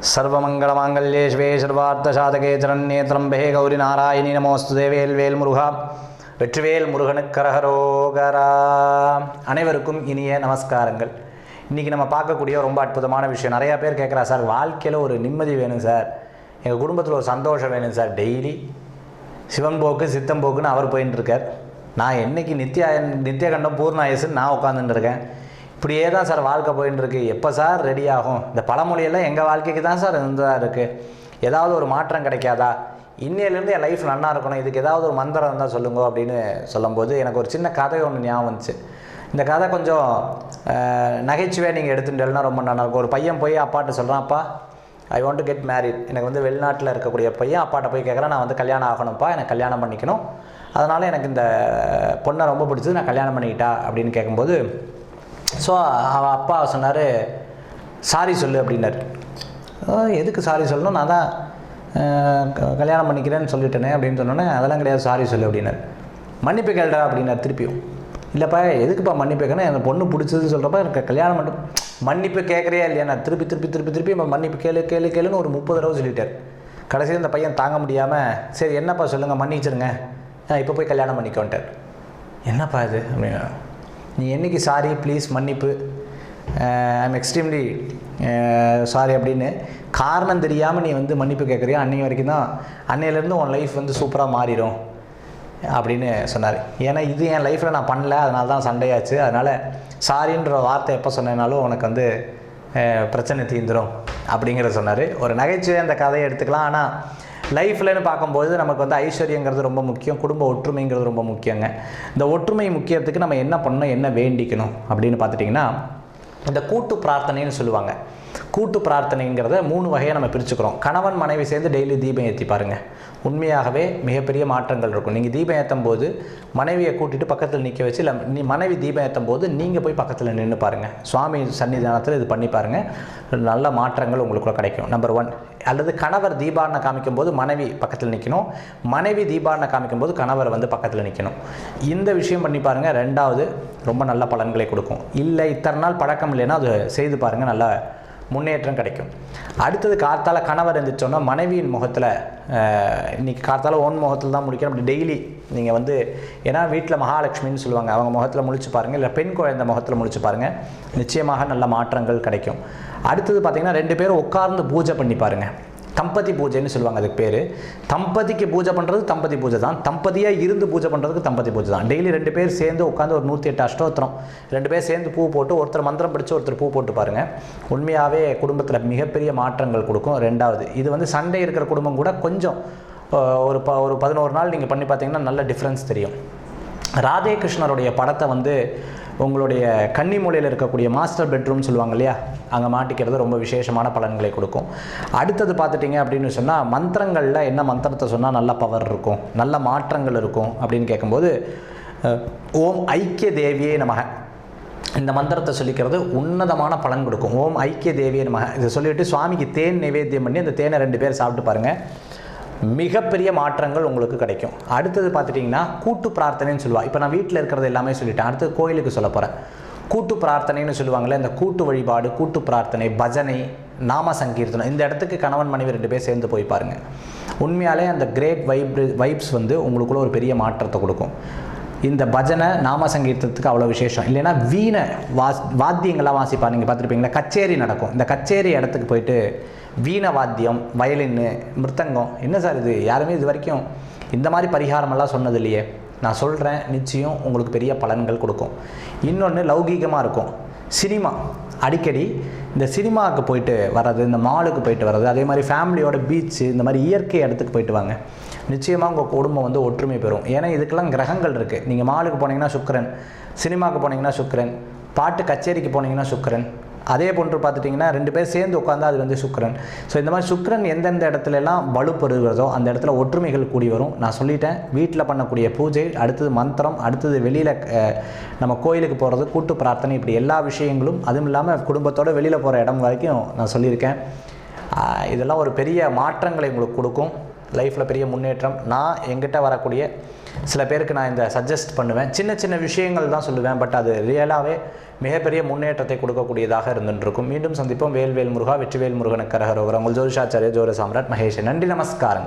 சர்வமங்கலமாங்கல்யே சிவே சர்வார்த்தசாதகே சரண்யே கௌரி நாராயணி நமோஸ்து தேவேல் வேல் முருகா. வெற்றிவேல் முருகனுக்கரகரோகரா. அனைவருக்கும் இனிய நமஸ்காரங்கள். இன்றைக்கி நம்ம பார்க்கக்கூடிய ரொம்ப அற்புதமான விஷயம். நிறையா பேர் கேட்குறா சார் வாழ்க்கையில் ஒரு நிம்மதி வேணும் சார். எங்கள் குடும்பத்தில் ஒரு சந்தோஷம் வேணும் சார் டெய்லி. சிவன் போக்கு சித்தம் போக்குன்னு அவர் போயின்னு இருக்கார். நான் என்னைக்கு நித்யா நித்தியகண்டம் பூர்ணாயசுன்னு நான் உட்காந்துட்டு இருக்கேன். இப்படியே தான் சார் வாழ்க்கை போயின்னு இருக்கு எப்போ சார் ரெடி ஆகும்? இந்த பழமொழியெல்லாம் எங்கள் வாழ்க்கைக்கு தான் சார் இருந்ததாக இருக்குது ஏதாவது ஒரு மாற்றம் கிடைக்காதா? இன்னையிலேருந்து என் லைஃப் நல்லா இருக்கணும். இதுக்கு ஏதாவது ஒரு மந்திரம் இருந்தால் சொல்லுங்க அப்படின்னு சொல்லும்போது எனக்கு ஒரு சின்ன கதை ஒன்று ஞாபகம் வந்துச்சு. இந்த கதை கொஞ்சம் நகைச்சுவையாக நீங்கள் எடுத்துட்டேன்னா ரொம்ப நல்லா இருக்கும். ஒரு பையன் போய் அப்பாட்ட சொல்கிறான் அப்பா I want to get married எனக்கு வந்து வெளிநாட்டில் இருக்கக்கூடிய பையன் அப்பாட்ட போய் கேட்குறேன் நான் வந்து கல்யாணம் ஆகணும்ப்பா எனக்கு கல்யாணம் பண்ணிக்கணும். அதனால் எனக்கு இந்த பொண்ணை ரொம்ப பிடிச்சது நான் கல்யாணம் பண்ணிக்கிட்டா. அப்படின்னு கேட்கும்போது ஸோ அவன் அப்பா சொன்னார் சாரி சொல்லு அப்படின்னாரு. எதுக்கு சாரி சொல்லணும்? நான் தான் க- கல்யாணம் பண்ணிக்கிறேன்னு சொல்லிட்டேனே அப்படின்னு சொன்னோன்னே அதெல்லாம் கிடையாது சாரி சொல்லு அப்படின்னாரு. மன்னிப்பு கேள்டா அப்படின்னாரு திருப்பியும். இல்லைப்பா எதுக்குப்பா மன்னிப்பு கேட்கணும்? எனக்கு பொண்ணு பிடிச்சதுன்னு சொல்கிறப்ப எனக்கு கல்யாணம் மட்டும் மன்னிப்பு கேட்குறியா இல்லையா? நான் திருப்பி திருப்பி திருப்பி திருப்பி மன்னிப்பு கேளு கேளு கேளுன்னு ஒரு முப்பது தடவை சொல்லிட்டார். கடைசியில் இந்த பையன் தாங்க முடியாமல் சரி என்னப்பா சொல்லுங்கள் மன்னிச்சிருங்க. இப்போ போய் கல்யாணம் பண்ணிக்கோன்ட்டார். என்னப்பா இது? அப்படின்னா நீ என்னைக்கு சாரி ப்ளீஸ் மன்னிப்பு. ஐம் எக்ஸ்ட்ரீம்லி சாரி அப்படின்னு காரணம் தெரியாமல் நீ வந்து மன்னிப்பு கேட்குறியா அன்றைக்கு வரைக்கும் தான் அன்னையிலேருந்து உன் லைஃப் வந்து சூப்பராக மாறிடும் அப்படின்னு சொன்னார். ஏன்னா இது என் லைஃப்பில் நான் பண்ணல அதனால தான் சண்டையாச்சு. அதனால் சாரின்ற வார்த்தை எப்போ சொன்னேனாலும் உனக்கு வந்து பிரச்சனை தீந்துடும் அப்படிங்கிற சொன்னார். ஒரு நகைச்சுவை அந்த கதையை எடுத்துக்கலாம். ஆனால் லைஃப்லன்னு பார்க்கும்போது நமக்கு வந்து ஐஸ்வர்யங்கிறது ரொம்ப முக்கியம் குடும்ப ஒற்றுமைங்கிறது ரொம்ப முக்கியங்க. இந்த ஒற்றுமை முக்கியத்துக்கு நம்ம என்ன பண்ணணும் என்ன வேண்டிக்கணும் அப்படின்னு பார்த்துட்டிங்கன்னா இந்த கூட்டு பிரார்த்தனைன்னு சொல்லுவாங்க. கூட்டு பிரார்த்தனைங்கிறத மூணு வகையை நம்ம பிரிச்சுக்கிறோம். கணவன் மனைவி சேர்ந்து டெய்லி தீபம் ஏற்றி பாருங்கள் உண்மையாகவே மிகப்பெரிய மாற்றங்கள் இருக்கும். நீங்கள் தீபம் ஏற்றும் போது மனைவியை கூட்டிட்டு பக்கத்தில் நிற்க வச்சு இல்லை நீ மனைவி தீபம் ஏற்றும் போது நீங்கள் போய் பக்கத்தில் நின்று பாருங்கள் சுவாமி சன்னிதானத்தில் இது பண்ணி பாருங்கள் நல்ல மாற்றங்கள் உங்களுக்குள்ள கிடைக்கும். நம்பர் ஒன் அல்லது கணவர் தீபாரணை காமிக்கும்போது மனைவி பக்கத்தில் நிற்கணும் மனைவி தீபாரணை காமிக்கும்போது கணவர் வந்து பக்கத்தில் நிற்கணும் இந்த விஷயம் பண்ணி பாருங்கள் ரெண்டாவது ரொம்ப நல்ல பலன்களை கொடுக்கும். இல்லை இத்தனை நாள் பழக்கம் இல்லைன்னா அது செய்து பாருங்கள் நல்லா முன்னேற்றம் கிடைக்கும். அடுத்தது கார்த்தால கணவர் இருந்துச்சோன்னா மனைவியின் முகத்தில் இன்னைக்கு கார்த்தால ஓன் முகத்தில் தான் முடிக்கணும் அப்படி டெய்லி நீங்கள் வந்து ஏன்னா வீட்டில் மகாலட்சுமின்னு சொல்லுவாங்க. அவங்க முகத்தில் முழிச்சு பாருங்கள் இல்லை பெண் குழந்தை முகத்தில் முழிச்சு பாருங்கள் நிச்சயமாக நல்ல மாற்றங்கள் கிடைக்கும். அடுத்தது பார்த்திங்கன்னா ரெண்டு பேரும் உட்கார்ந்து பூஜை பண்ணி பாருங்கள் தம்பதி பூஜைன்னு சொல்லுவாங்க அதுக்கு பேர். தம்பதிக்கு பூஜை பண்ணுறது தம்பதி பூஜை தான். தம்பதியாக இருந்து பூஜை பண்ணுறதுக்கு தம்பதி பூஜை தான். டெய்லி ரெண்டு பேர் சேர்ந்து உட்காந்து ஒரு நூற்றி எட்டு அஷ்டோத்திரம் ரெண்டு பேர் சேர்ந்து பூ போட்டு ஒருத்தர் மந்திரம் படித்து ஒருத்தர் பூ போட்டு பாருங்கள் உண்மையாகவே குடும்பத்தில் மிகப்பெரிய மாற்றங்கள் கொடுக்கும். ரெண்டாவது இது வந்து சண்டை இருக்கிற குடும்பம் கூட கொஞ்சம் ஒரு ப ஒரு பதினோரு நாள் நீங்கள் பண்ணி பார்த்தீங்கன்னா நல்ல டிஃப்ரென்ஸ் தெரியும். ராதே கிருஷ்ணருடைய படத்தை வந்து உங்களுடைய கன்னி மூலையில் இருக்கக்கூடிய மாஸ்டர் பெட்ரூம் சொல்லுவாங்க இல்லையா? அங்கே மாட்டிக்கிறது ரொம்ப விசேஷமான பலன்களை கொடுக்கும். அடுத்தது பார்த்துட்டிங்க அப்படின்னு சொன்னால் மந்திரங்களில் என்ன மந்திரத்தை சொன்னால் நல்ல பவர் இருக்கும் நல்ல மாற்றங்கள் இருக்கும் அப்படின்னு கேட்கும்போது ஓம் ஐக்கிய தேவியே நமக. இந்த மந்திரத்தை சொல்லிக்கிறது உன்னதமான பலன் கொடுக்கும். ஓம் ஐக்கிய தேவியே நமக. இதை சொல்லிவிட்டு சுவாமிக்கு தேன் நிவேத்தியம் பண்ணி அந்த தேனை ரெண்டு பேர் சாப்பிட்டு பாருங்கள் மிகப்பெரிய மாற்றங்கள் உங்களுக்கு கிடைக்கும். அடுத்தது பார்த்துட்டிங்கன்னா கூட்டு பிரார்த்தனைன்னு சொல்லுவாள் இப்போ நான் வீட்டில் இருக்கிறது எல்லாமே சொல்லிட்டேன். அடுத்தது கோயிலுக்கு சொல்ல போகிறேன் கூட்டு பிரார்த்தனைன்னு சொல்லுவாங்கள்ல இந்த கூட்டு வழிபாடு கூட்டு பிரார்த்தனை பஜனை நாம சங்கீர்த்தனம் இந்த இடத்துக்கு கணவன் மனைவி ரெண்டு பேர் சேர்ந்து போய் பாருங்கள் உண்மையாலே அந்த கிரேட் வைப் வைப்ஸ் வந்து உங்களுக்குள்ள ஒரு பெரிய மாற்றத்தை கொடுக்கும். இந்த பஜனை நாம சங்கீர்த்தத்துக்கு அவ்வளோ விசேஷம். இல்லைன்னா வீணை வாஸ் வாத்தியங்கள்லாம் வாசிப்பா. நீங்கள் பார்த்துருப்பீங்களா? கச்சேரி நடக்கும். இந்த கச்சேரி இடத்துக்கு போயிட்டு வீண வாத்தியம் வயலின்னு மிருத்தங்கம். என்ன சார் இது? யாருமே இது வரைக்கும் இந்த மாதிரி பரிகாரமெல்லாம் சொன்னது இல்லையே நான் சொல்கிறேன் நிச்சயம் உங்களுக்கு பெரிய பலன்கள் கொடுக்கும். இன்னொன்று லௌகீகமாக இருக்கும். சினிமா. அடிக்கடி இந்த சினிமாவுக்கு போயிட்டு வர்றது இந்த மாலுக்கு போயிட்டு வர்றது அதே மாதிரி ஃபேமிலியோட பீச்சு இந்த மாதிரி இயற்கை இடத்துக்கு போயிட்டு வாங்க. நிச்சயமாக உங்கள் குடும்பம் வந்து ஒற்றுமை பெறும். ஏன்னா இதுக்கெல்லாம் கிரகங்கள் இருக்குது நீங்கள் மாலுக்கு போனீங்கன்னா சுக்கரன் சினிமாவுக்கு போனீங்கன்னா சுக்கரன் பாட்டு கச்சேரிக்கு போனீங்கன்னா சுக்கரன் அதே போன்று பார்த்துட்டிங்கன்னா ரெண்டு பேர் சேர்ந்து உட்காந்தா அது வந்து சுக்கரன். ஸோ இந்த மாதிரி சுக்கரன் எந்தெந்த இடத்துல எல்லாம் வலுப்பெறுகிறதோ அந்த இடத்துல ஒற்றுமைகள் கூடி வரும். நான் சொல்லிட்டேன் வீட்டில் பண்ணக்கூடிய பூஜை அடுத்தது மந்திரம் அடுத்தது வெளியில் நம்ம கோயிலுக்கு போகிறது கூட்டு பிரார்த்தனை இப்படி எல்லா விஷயங்களும் அதுவும் இல்லாமல் குடும்பத்தோடு வெளியில் போகிற இடம் வரைக்கும் நான் சொல்லியிருக்கேன். இதெல்லாம் ஒரு பெரிய மாற்றங்களை உங்களுக்கு கொடுக்கும். லைஃப்பில் பெரிய முன்னேற்றம். நான் எங்கிட்ட வரக்கூடிய சில பேருக்கு நான் இந்த சஜஸ்ட் பண்ணுவேன். சின்ன சின்ன விஷயங்கள் தான் சொல்லுவேன். பட் அது ரியலாகவே மிகப்பெரிய முன்னேற்றத்தை கொடுக்கக்கூடியதாக இருந்துருக்கும் மீண்டும் சந்திப்போம். வேல்வேல் முருகா வெற்றிவேல் முருகனுக்கு கரகரோகர் உங்கள் ஜோதிஷாச்சாரிய ஜோர சாம்ராட் மகேஷ் நன்றி நமஸ்காரம்